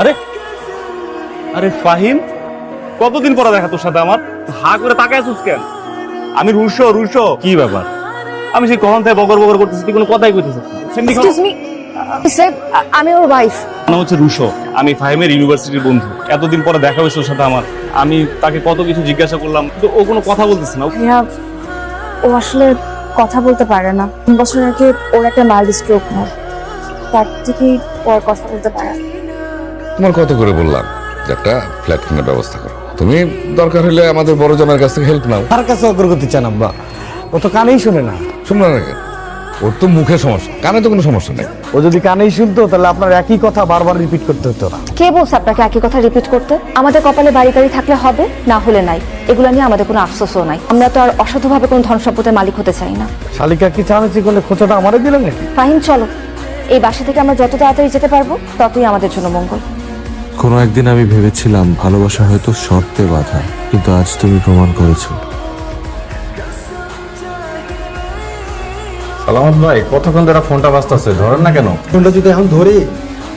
আরে আরে ফাহিম কতদিন পরে দেখা তোর সাথে আমার? হা করে তাকায় আছিস কেন? আমি রুশো রুশো। কি ব্যাপার? আমি সেই কখন থেকে বগর বগর করতেছি তুই কোনো কথাই কইতেছিস না। সেমনি এক্সকিউজ মি স্যার আমি ওর ওয়াইফ নাম হচ্ছে রুশো আমি ফাহিমের ইউনিভার্সিটির বন্ধু। এতদিন পরে দেখা হয়েছে ওর সাথে আমার। আমি তাকে কত কিছু জিজ্ঞাসা করলাম কিন্তু ও কোনো কথা বলতেছে না। ও আসলে কথা বলতে পারে না। তিন বছর আগে ওর একটা মাইল্ড স্ট্রোক হয়। তার থেকেই ওর কথা বলতে পারে না। তোমার কত করে বললাম যে একটা ফ্ল্যাট কেনার ব্যবস্থা করো। তুমি দরকার হলে আমাদের বড় জনের কাছ থেকে হেল্প নাও। তার কাছে অগ্রগতি চান আব্বা। ও তো কানেই শুনে না। শুনলো না কেন? ওর তো মুখে সমস্যা। কানে তো কোনো সমস্যা নেই। ও যদি কানেই শুনতো তাহলে আপনার একই কথা বারবার রিপিট করতে হতো না। কে বলছে আপনাকে একই কথা রিপিট করতে? আমাদের কপালে বাড়ি গাড়ি থাকলে হবে না হলে নাই। এগুলো নিয়ে আমাদের কোনো আফসোসও নাই। আমরা তো আর অসাধুভাবে কোনো ধন সম্পদের মালিক হতে চাই না। শালিকা কি চানাচি করলে খোঁচাটা আমারে দিলেন নাকি? ফাহিম চলো। এই বাসা থেকে আমরা যত তাড়াতাড়ি যেতে পারব ততই আমাদের জন্য মঙ্গল। কোনো একদিন আমি ভেবেছিলাম ভালোবাসা হয়তো শর্তে বাধা কিন্তু আজ তুমি প্রমাণ করেছ। সালামত ভাই কতক্ষণ ধরে ফোনটা বাজতেছে? ধরেন না কেন? ফোনটা যদি এখন ধরি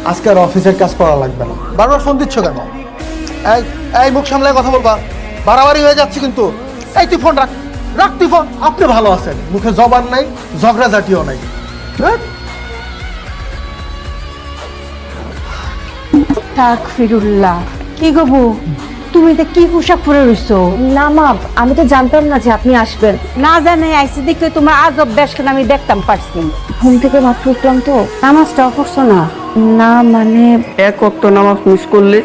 আজকে আর অফিসের কাজ করা লাগবে না। বারবার ফোন দিচ্ছ কেন? এই এই মুখ সামলায় কথা বলবা। বাড়াবাড়ি হয়ে যাচ্ছে কিন্তু। এই তুই ফোন রাখ। রাখ তুই ফোন। আপনি ভালো আছেন। মুখে জবান নাই ঝগড়া জাতীয় নাই। হ্যাঁ? তাক ফিরুল্লাহ কি গো বউ? তুমি তো কি পোশাক পরে রইছো? না মা আমি তো জানতাম না যে আপনি আসবেন। না জানে আইসি দেখে তোমার আজব বেশখান আমি দেখতাম পারছি। ঘুম থেকে মাত্র উঠলাম তো। নামাজটাও করছ না? না মানে এক অক্ত নামাজ মিস করলে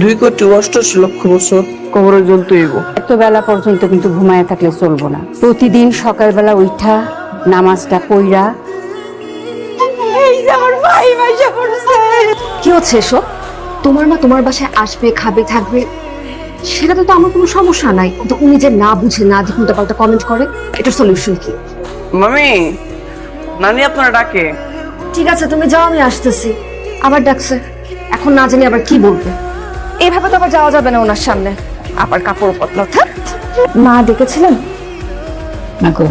দুই কোটি অষ্টাশি লক্ষ বছর কবরে জ্বলতে হইব। এত বেলা পর্যন্ত কিন্তু ঘুমায় থাকলে চলবো না। প্রতিদিন সকালবেলা উঠা নামাজটা পইরা এই যে আমার ভাই পড়ছে। কি হচ্ছে এসব? তোমার মা তোমার বাসায় আসবে খাবে থাকবে সেটাতে তো আমার কোনো সমস্যা নাই। কিন্তু উনি যে না বুঝে না দেখুন তো পাল্টা কমেন্ট করে এটার সলিউশন কি? মামি নানি আপনারা ডাকে। ঠিক আছে তুমি যাও আমি আসতেছি। আবার ডাকছে। এখন না জানি আবার কি বলবে। এভাবে তো আবার যাওয়া যাবে না ওনার সামনে। আবার কাপড় পতলা থাক মা ডেকেছিলেন? মাগো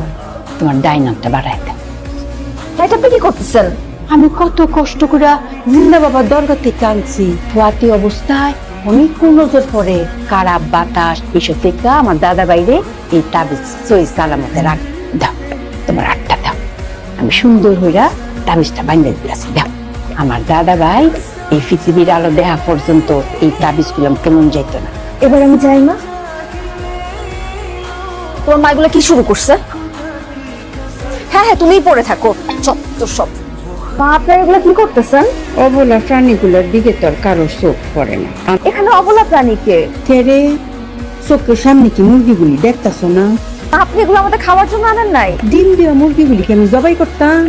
তোমার ডাইনারটা বাড়াই দেন এটা আপনি কি করতেছেন? আমি কত কষ্ট করে জিন্দা বাবার দরগা থেকে আনছি। রাতি অবস্থায় অনেক নজর পড়ে খারাপ বাতাস এসব থেকে আমার দাদা বাইরে এই তাবিজ সই সালামতে রাখ। দাও, তোমার আটটা দাও। আমি সুন্দর হইরা তাবিজটা বানিয়ে দিয়েছি, দাও। আমার দাদা ভাই এই পৃথিবীর আলো দেহা পর্যন্ত এই তাবিজ গুলাম কেমন যাইতো না। এবার আমি যাই, মা। তোমার মা এগুলো কি শুরু করছে? হ্যাঁ হ্যাঁ তুমিই পড়ে থাকো। চত্বর সব। মা আপনারা এগুলো কি করতেছেন? অবলা প্রাণীগুলোর দিকে তোর কারও চোখ পড়ে না। এখানে অবলা প্রাণীকে তেরে চোখের সামনে কি মুরগিগুলি? দেখতাছো না? আপনি এগুলো আমাদের খাওয়ার জন্য আনেন নাই? ডিম দেওয়া মুরগিগুলিকে আমি জবাই করতাম?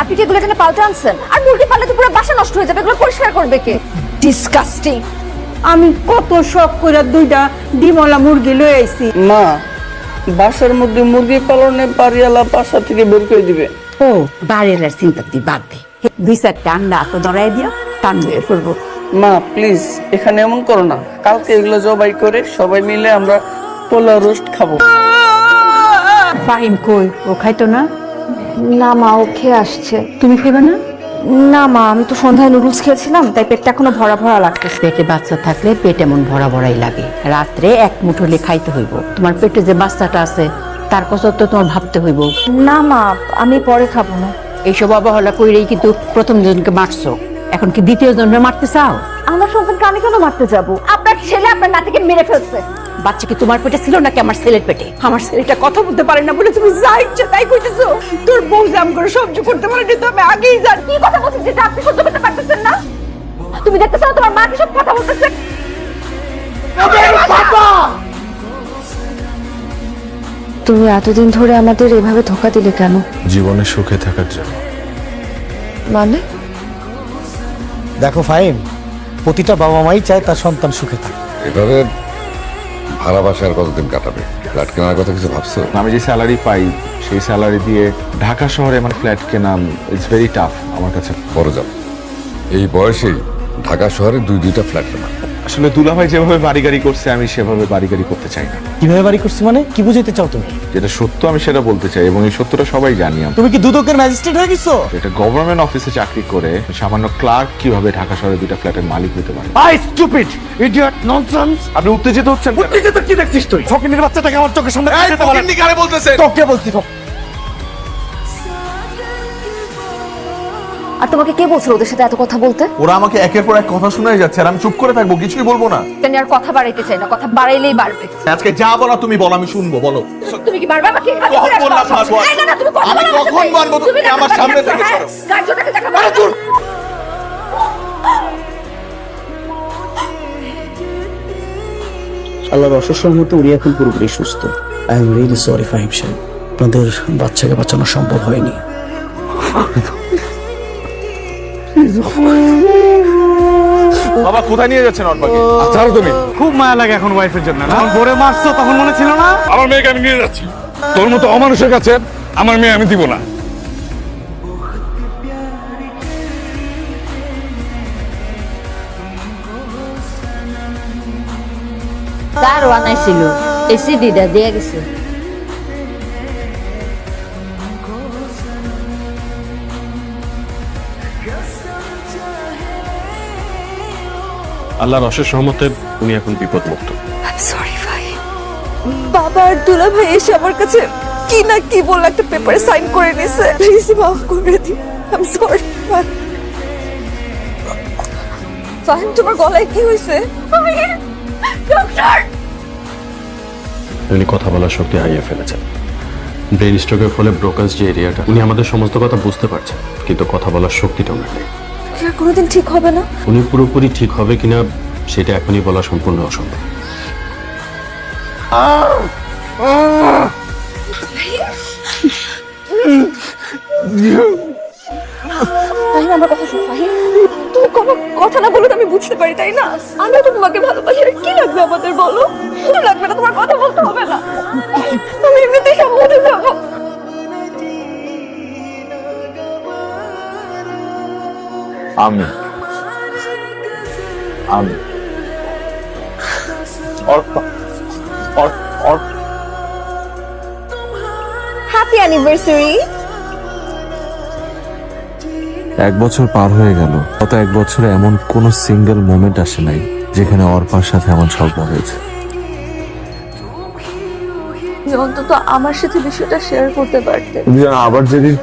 আপনি কি এগুলো এখানে পাল্টে আনছেন? আর মুরগি পাল্লে তো পুরো বাসা নষ্ট হয়ে যাবে এগুলো পরিষ্কার করবে কে? ডিসকাস্টিং আমি কত শখ করে দুইটা ডিমওয়ালা মুরগি লয়ে আইছি। মা বাসার মধ্যে মুরগি পালনে বাড়িওয়ালা বাসা থেকে বের করে দিবে। ও বাড়ির চিন্তা তুই বাদ দে। দুই চারটা আন্ডা তো ধরাই দিও টান দিয়ে পড়ব মা প্লিজ এখানে এমন করো না। কালকে এগুলো জবাই করে সবাই মিলে আমরা পোলা রোস্ট খাব। ফাহিম কই? ও খাইতো না? না মা ও খেয়ে আসছে। তুমি খাইবা না? না মা আমি তো সন্ধ্যায় নুডলস খেয়েছিলাম তাই পেটটা এখনও ভরা ভরা লাগতেছে। পেটে বাচ্চা থাকলে পেট এমন ভরা ভরাই লাগে। রাত্রে এক মুঠো হলে খাইতে হইব। তোমার পেটে যে বাচ্চাটা আছে তার কথা তো তোমার ভাবতে হইব। না মা আমি পরে খাব না। এইসব অবহেলা কইরেই কিন্তু প্রথম জনকে মারছো। এখন কি দ্বিতীয় জনকে মারতে চাও? আমার সন্তানকে আমি কেন মারতে যাব? আপনার ছেলে আপনার নাতিকে মেরে ফেলছে। বাচ্চা কি তোমার পেটে ছিল নাকি আমার ছেলের পেটে? আমার ছেলেটা কথা বলতে পারে না বলে তুমি যা ইচ্ছে তাই কইতেছো। তোর বউ জাম করে সহ্য করতে পারে না তো আমি আগেই জানি। কি কথা বলছিস যেটা আপনি সহ্য করতে পারতেছেন না? তুমি দেখতেছো তোমার মা কি সব কথা বলতেছে? তুমি এতদিন ধরে আমাদের এভাবে ধোকা দিলে কেন? জীবনে সুখে থাকার জন্য। মানে? দেখো ফাইন প্রতিটা বাবা মাই চায় তার সন্তান সুখে থাকে। এভাবে ভাড়া বাসায় আর কতদিন কাটাবে? ফ্ল্যাট কেনার কথা কিছু ভাবছ? আমি যে স্যালারি পাই সেই স্যালারি দিয়ে ঢাকা শহরে আমার ফ্ল্যাট কেনা ইটস ভেরি টাফ আমার কাছে। বড় যাও। এই বয়সেই ঢাকা শহরে দুই দুইটা ফ্ল্যাট কেনা। আসলে দুলাভাই যেভাবে বাড়ি গাড়ি করছে আমি সেভাবে বাড়ি গাড়ি করতে চাই না। কীভাবে বাড়ি করছি মানে? কি বুঝাইতে চাও তুমি? যেটা সত্য আমি সেটা বলতে চাই এবং এই সত্যটা সবাই জানি আমি। তুমি কি দুদকের ম্যাজিস্ট্রেট হয়ে গেছো? এটা গভর্নমেন্ট অফিসে চাকরি করে সামান্য ক্লার্ক কীভাবে ঢাকা শহরে দুইটা ফ্ল্যাটের মালিক হতে পারে? আই স্টুপিড ইডিয়ট ননসেন্স আপনি উত্তেজিত হচ্ছেন উত্তেজিত কি দেখছিস তুই? ফকিনের বাচ্চাটাকে আমার চোখের সামনে এই ফকিন্নি কারে বলতেছে তোকে বলছি ফক আর তোমাকে কে বলছিল ওদের সাথে এত কথা বলতে ওরা আমাকে একের পর এক কথা শোনাই যাচ্ছে আর আমি চুপ করে থাকব কিছুই বলব না জানি আর কথা বাড়াইতে চাই না কথা বাড়াইলেই বাড়বে আজকে যা বলা তুমি বলো আমি শুনব বলো তুমি কি বারবার আমাকে এভাবে কখন করে মারবো? না, না, তুমি কথা আমি বলো না কখন। মারবো? তুমি আমার সামনে থেকে? সরো। গার্জটাকে দেখা বলো না। আল্লাহর অশেষ রহমতে উনি এখন পুরোপুরি সুস্থ I am really sorry Fahim সাহেব আপনাদের বাচ্চাকে বাঁচানো সম্ভব হয়নি বাবা কোথায় নিয়ে যাচ্ছেন অর্পাকে ছাড়ো তুমি। খুব মায়া লাগে এখন ওয়াইফের জন্য না? যখন ভোরে মারছো তখন মনে ছিল না? আমার মেয়েকে আমি নিয়ে যাচ্ছি। তোর মতো অমানুষের কাছে আমার মেয়ে আমি দিব না। তারও আনাইছিল এই সিডিটা দিয়ে গেছে। আল্লাহর অশেষ রহমতে উনি এখন বিপদ মুক্ত সরি ভাই। বাবা আর দুলা ভাই এসে আমার কাছে কি না কি বলে একটা পেপারে সাইন করে নিছে প্লিজ মাফ করে দিন আই এম সরি ফাহিম তোমার গলায় কি হয়েছে? ডক্টর উনি কথা বলার শক্তি হারিয়ে ফেলেছেন। ব্রেন স্ট্রোকের ফলে ব্রোকাস যে এরিয়াটা উনি আমাদের সমস্ত কথা বুঝতে পারছেন কিন্তু কথা বলার শক্তিটা ওনার নেই। আর কোনোদিন ঠিক হবে না? উনি পুরোপুরি ঠিক হবে কিনা সেটা এখনই বলা সম্পূর্ণ অসম্ভব। ফাহিম আমার কথা শোনো ফাহিম। তুমি কোনো কথা না বলে তো আমি বুঝতে পারি তাই না? আমিও তো তোমাকে ভালোবাসি আর কি লাগবে আমাদের বলো? কিছু লাগবে না তোমার কথা বলতে হবে না। আমি আমি হ্যাপি অ্যানিভার্সারি এক বছর পার হয়ে গেল। গত এক বছরে এমন কোনো সিঙ্গেল মোমেন্ট আসে নাই যেখানে অর্পার সাথে আমার ঝগড়া হয়েছে। অন্তত আমার সাথে বিষয়টা শেয়ার করতে পারতে। আবার যেদিন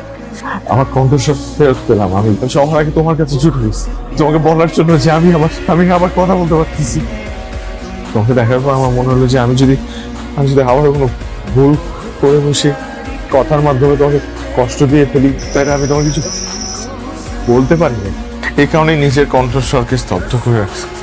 আমার কণ্ঠস্বর ফেরত পেলাম আমি সবার আগে তোমার কাছে গেছি তোমাকে বলার জন্য যে আমি আমার আমি আবার কথা বলতে পারতেছি। তোমাকে দেখার পর আমার মনে হলো যে আমি যদি আমি যদি আবার কোনো ভুল করে বসে কথার মাধ্যমে তোমাকে কষ্ট দিয়ে ফেলি, তাহলে আমি তোমাকে কিছু বলতে পারি না এই কারণে নিজের কণ্ঠস্বরকে স্তব্ধ করে রাখছি।